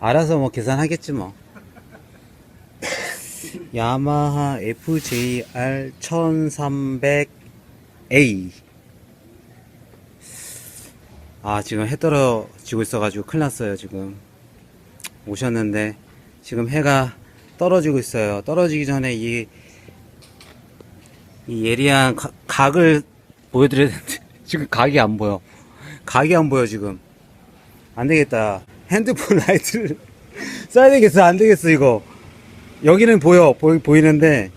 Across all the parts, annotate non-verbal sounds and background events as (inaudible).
알아서 뭐 계산하겠지 뭐. 야마하 FJR 1300A. 아, 지금 해 떨어지고 있어가지고 큰일 났어요, 지금. 오셨는데, 지금 해가 떨어지고 있어요. 떨어지기 전에 이, 이 예리한 가- 각을 보여드려야 되는데, (laughs) 지금 각이 안 보여. 각이 안 보여, 지금. 안 되겠다. 핸드폰 (laughs) 라이트를 써야 되겠어. 안 되겠어, 이거. 여기는 보여. 보이, 보이는데.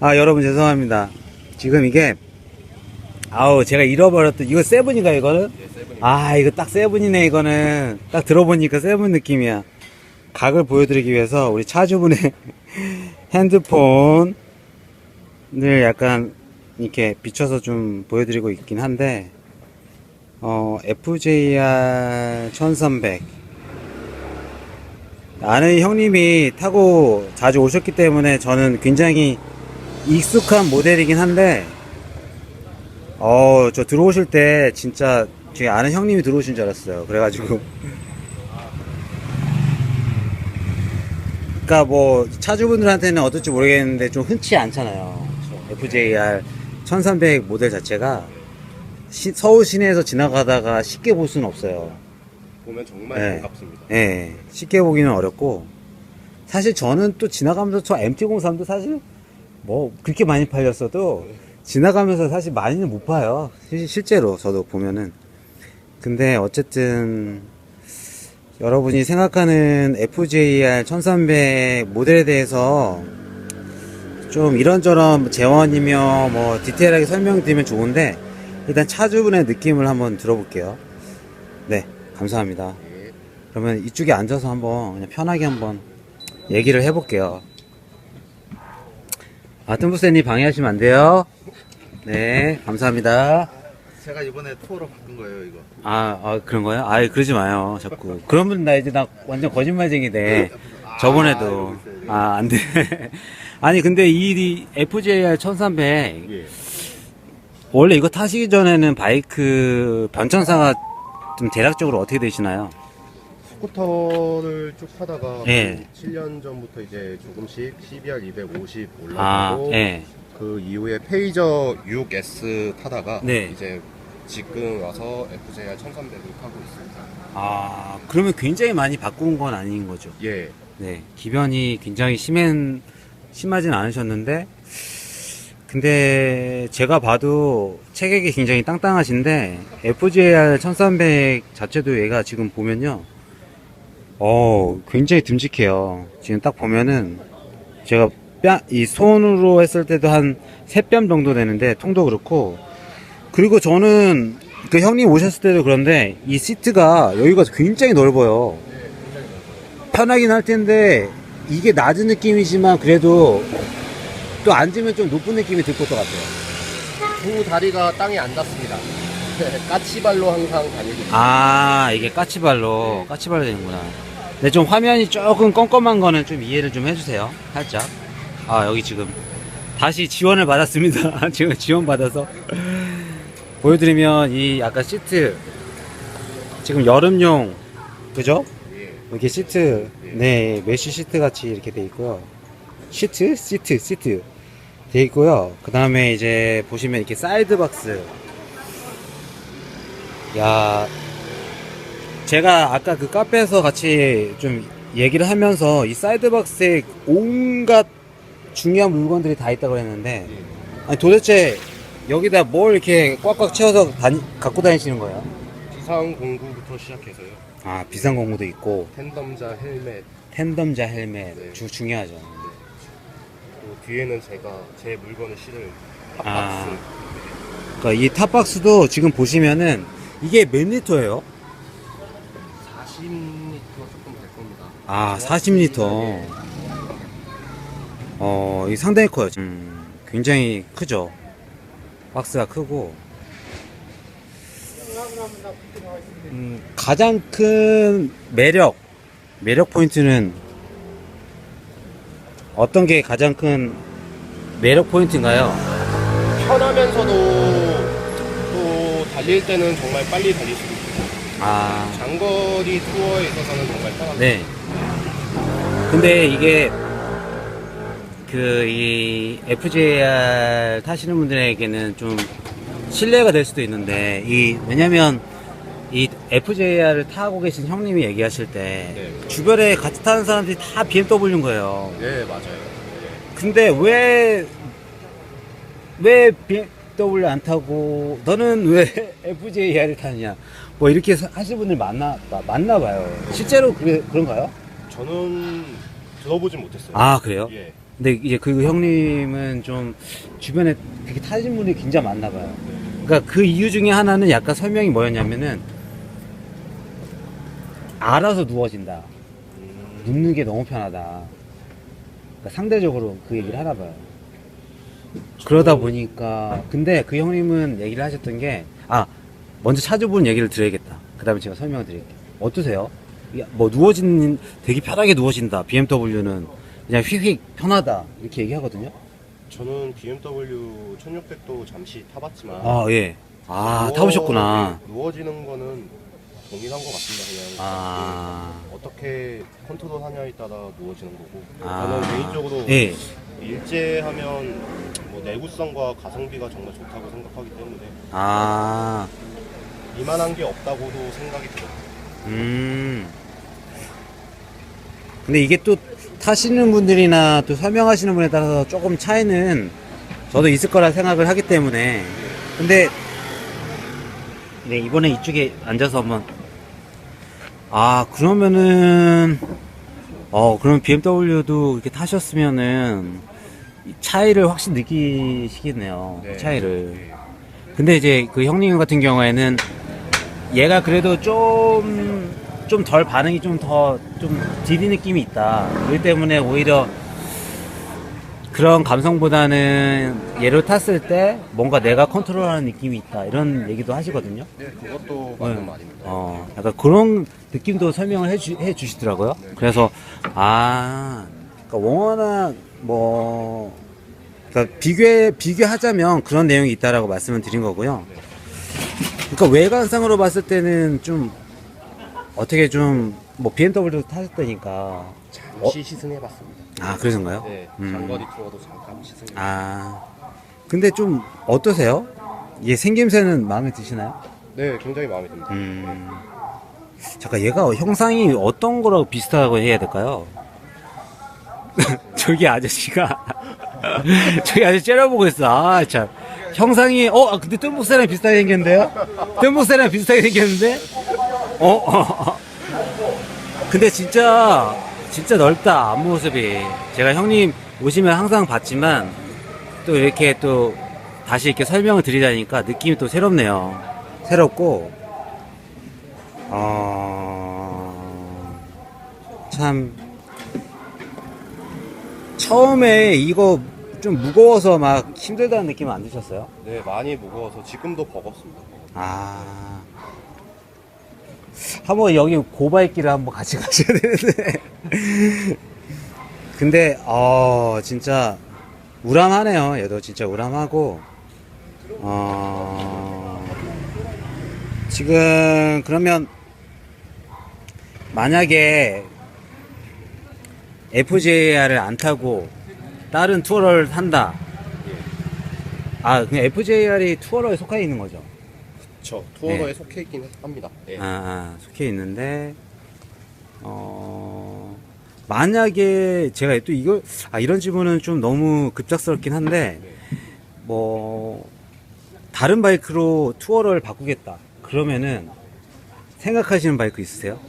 아, 여러분 죄송합니다. 지금 이게, 아우, 제가 잃어버렸던, 이거 세븐인가, 이거는? 아, 이거 딱 세븐이네, 이거는. 딱 들어보니까 세븐 느낌이야. 각을 보여드리기 위해서 우리 차주분의 (laughs) 핸드폰을 약간 이렇게 비춰서 좀 보여드리고 있긴 한데, 어, FJR 1300. 아는 형님이 타고 자주 오셨기 때문에 저는 굉장히 익숙한 모델이긴 한데, 어, 저 들어오실 때 진짜 제 아는 형님이 들어오신 줄 알았어요. 그래가지고. 그니까 뭐, 차주분들한테는 어떨지 모르겠는데 좀 흔치 않잖아요. FJR 1300 모델 자체가 시- 서울 시내에서 지나가다가 쉽게 볼 수는 없어요. 보면 정말 네. 반갑습니다. 예, 쉽게 보기는 어렵고, 사실 저는 또 지나가면서 저 MT-03도 사실 뭐 그렇게 많이 팔렸어도 지나가면서 사실 많이는 못 봐요. 실- 실제로 저도 보면은. 근데 어쨌든 여러분이 생각하는 FJR 1300 모델에 대해서 좀 이런저런 재원이며 뭐 디테일하게 설명드리면 좋은데 일단 차주분의 느낌을 한번 들어볼게요. 네, 감사합니다. 예. 그러면 이쪽에 앉아서 한번 그냥 편하게 한번 얘기를 해볼게요. 아, 뜸부세님 방해하시면 안 돼요. 네, 감사합니다. 제가 이번에 투어로 바꾼 거예요, 이거. 아, 아 그런 거요? 아, 그러지 마요, 자꾸. 그러면 나 이제 나 완전 거짓말쟁이 돼. 저번에도. 아, 안 돼. (laughs) 아니, 근데 이 FJR 1300, 예. 원래 이거 타시기 전에는 바이크 변천사가 좀 대략적으로 어떻게 되시나요? 스쿠터를 쭉 타다가 예. 7년 전부터 이제 조금씩 CBR 250 아, 올라가고 예. 그 이후에 페이저 6S 타다가 네. 이제 지금 와서 FJR 1300을 타고 있습니다. 아, 그러면 굉장히 많이 바꾼 건 아닌 거죠? 예. 네, 기변이 굉장히 심한, 심하진 않으셨는데, 근데 제가 봐도 체격이 굉장히 땅땅하신데, FJR 1300 자체도 얘가 지금 보면요, 어, 굉장히 듬직해요. 지금 딱 보면은, 제가 뺨, 이 손으로 했을 때도 한 3뺨 정도 되는데, 통도 그렇고, 그리고 저는 그 형님 오셨을 때도 그런데, 이 시트가 여기가 굉장히 넓어요. 편하긴 할 텐데 이게 낮은 느낌이지만 그래도 또 앉으면 좀 높은 느낌이 들 것도 같아요. 두 다리가 땅에 안 닿습니다. (laughs) 까치발로 항상 다니고. 아 이게 까치발로 까치발로 되는구나. 근데 좀 화면이 조금 껌껌한 거는 좀 이해를 좀 해주세요. 살짝. 아 여기 지금 다시 지원을 받았습니다. (laughs) 지금 지원 받아서 보여드리면 이 아까 시트 지금 여름용 그죠? 예. 이렇게 시트, 네, 메쉬 시트 같이 이렇게 돼 있고요. 시트? 시트, 시트. 돼 있고요. 그 다음에 이제 보시면 이렇게 사이드 박스. 야, 제가 아까 그 카페에서 같이 좀 얘기를 하면서 이 사이드 박스에 온갖 중요한 물건들이 다 있다고 했는데, 아니 도대체 여기다 뭘 이렇게 꽉꽉 채워서 다니, 갖고 다니시는 거예요? 비상 공구부터 시작해서요. 아, 비상 공구도 있고, 텐덤자 헬멧, 텐덤자 헬멧 네. 주, 중요하죠. 뒤에는 제가 제 물건을 실을 탑박스. 아. 그러니까 이 탑박스도 지금 보시면은 이게 몇 리터예요? 40리터 조금 될 겁니다. 아 40리터. 어, 이 상당히 커요. 음, 굉장히 크죠. 박스가 크고. 음, 가장 큰 매력, 매력 포인트는 어떤 게 가장 큰 매력 포인트인가요? 편하면서도 또 달릴 때는 정말 빨리 달릴 수 있고 아, 장거리 투어에 있어서는 정말 편합니다. 네. 근데 이게 그 이 FJR 타시는 분들에게는 좀 신뢰가 될 수도 있는데 이 왜냐면 이 FJR을 타고 계신 형님이 얘기하실 때 네. 주변에 같이 타는 사람들이 다 BMW인 거예요. 네, 맞아요. 근데 왜, 왜 BMW 안 타고, 너는 왜 (laughs) FJR을 타느냐. 뭐 이렇게 하시는 분들 많나, 많나 봐요. 실제로 그게, 그런가요? 저는 들어보진 못했어요. 아, 그래요? 예. 근데 이제 그 형님은 좀 주변에 그렇게 타신 분이 굉장히 많나 봐요. 그러니까 그 이유 중에 하나는 약간 설명이 뭐였냐면은, 알아서 누워진다. 음, 눕는 게 너무 편하다. 그러니까 상대적으로 그 얘기를 하나 봐요. 그러다 보니까 근데 그 형님은 얘기를 하셨던 게 아 먼저 차주분 얘기를 드려야겠다. 그다음에 제가 설명을 드릴게요. 어떠세요? 뭐 누워진 되게 편하게 누워진다. BMW는 그냥 휙휙 편하다 이렇게 얘기하거든요. 저는 BMW 1600도 잠시 타봤지만 아 예. 아 누워- 타보셨구나. 네, 누워지는 거는 동일한 것 같습니다. 그냥 아. 예, 어떻게 컨트롤 하냐에 따라 누워지는 거고 아. 저는 개인적으로 예. 일제 하면 뭐 내구성과 가성비가 정말 좋다고 생각하기 때문에 아. 이만한 게 없다고도 생각이 들어요. 음. 근데 이게 또 타시는 분들이나 또 설명하시는 분에 따라서 조금 차이는 저도 있을 거라 생각을 하기 때문에. 근데, 네, 이번에 이쪽에 앉아서 한번. 아, 그러면은, 어, 그럼 BMW도 이렇게 타셨으면은, 이 차이를 확실히 느끼시겠네요. 네. 차이를. 예. 근데 이제 그 형님 같은 경우에는 얘가 그래도 좀, 좀 덜 반응이 좀 더, 좀 디디 느낌이 있다. 그렇기 때문에 오히려 그런 감성보다는 얘를 탔을 때 뭔가 내가 컨트롤하는 느낌이 있다. 이런 얘기도 하시거든요. 네, 그것도 맞는 네. 말입니다. 어, 약간 그런 느낌도 설명을 해주, 해주시더라고요. 그래서, 아, 그러니까 워낙 뭐, 그러니까 비교해, 비교하자면 그런 내용이 있다라고 말씀을 드린 거고요. 그러니까 외관상으로 봤을 때는 좀, 어떻게 좀, 뭐, BMW도 타셨다니까. 잠시 시승해봤습니다. 아, 그러신가요? 네, 음. 장거리 투어도 잠깐 시승. 아, 근데 좀, 어떠세요? 이게 생김새는 마음에 드시나요? 네, 굉장히 마음에 듭니다. 음. 잠깐 얘가 형상이 어떤 거라고 비슷하다고 해야 될까요? (laughs) 저기 아저씨가 (laughs) 저기 아저씨 째려보고 있어. 아 참. 형상이 어 아, 근데 뜸복사랑 비슷하게 생겼는데요? 뜸복사랑 비슷하게 생겼는데? 어. (laughs) 근데 진짜 진짜 넓다 앞모습이. 제가 형님 오시면 항상 봤지만 또 이렇게 또 다시 이렇게 설명을 드리자니까 느낌이 또 새롭네요. 새롭고 어... 참 처음에 이거 좀 무거워서 막 힘들다는 느낌 안 드셨어요? 네, 많이 무거워서 지금도 버겁습니다. 아 한번 여기 고바이길을 한번 같이 가셔야 되는데. (laughs) 근데 어 진짜 우람하네요. 얘도 진짜 우람하고. 어 지금 그러면 만약에 FJR을 안 타고 다른 투어를 탄다. 아 그냥 FJR이 투어러에 속해 있는 거죠 저 투어러에 네. 속해 있긴 합니다. 네. 아, 아, 속해 있는데, 어, 만약에 제가 또 이걸, 아, 이런 질문은 좀 너무 급작스럽긴 한데, 뭐, 다른 바이크로 투어를 바꾸겠다. 그러면은, 생각하시는 바이크 있으세요?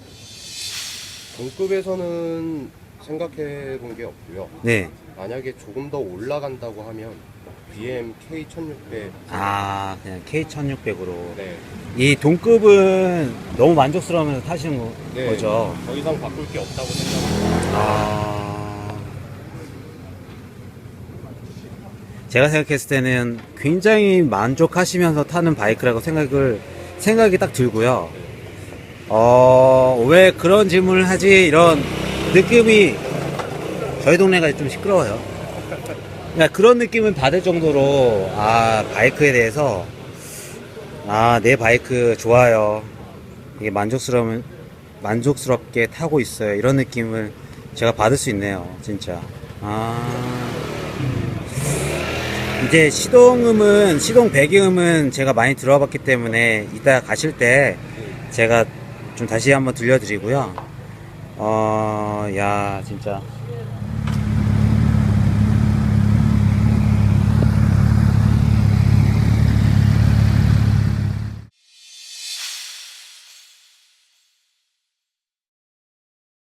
동급에서는 생각해 본 게 없고요. 네. 만약에 조금 더 올라간다고 하면 BM K1600 아, 그냥 K1600으로. 네. 이 동급은 너무 만족스러우면서 타시는 거, 네. 거죠. 더 이상 바꿀 게 없다고 생각합니다. 아. 제가 생각했을 때는 굉장히 만족하시면서 타는 바이크라고 생각을, 생각이 딱 들고요. 어, 왜 그런 질문을 하지? 이런 느낌이 저희 동네가 좀 시끄러워요. 그러니까 그런 느낌을 받을 정도로, 아, 바이크에 대해서, 아, 내 바이크 좋아요. 이게 만족스러운 만족스럽게 타고 있어요. 이런 느낌을 제가 받을 수 있네요. 진짜. 아. 이제 시동음은 시동 배기음은 제가 많이 들어봤기 때문에 이따 가실 때 제가 좀 다시 한번 들려드리고요. 어, 야, 진짜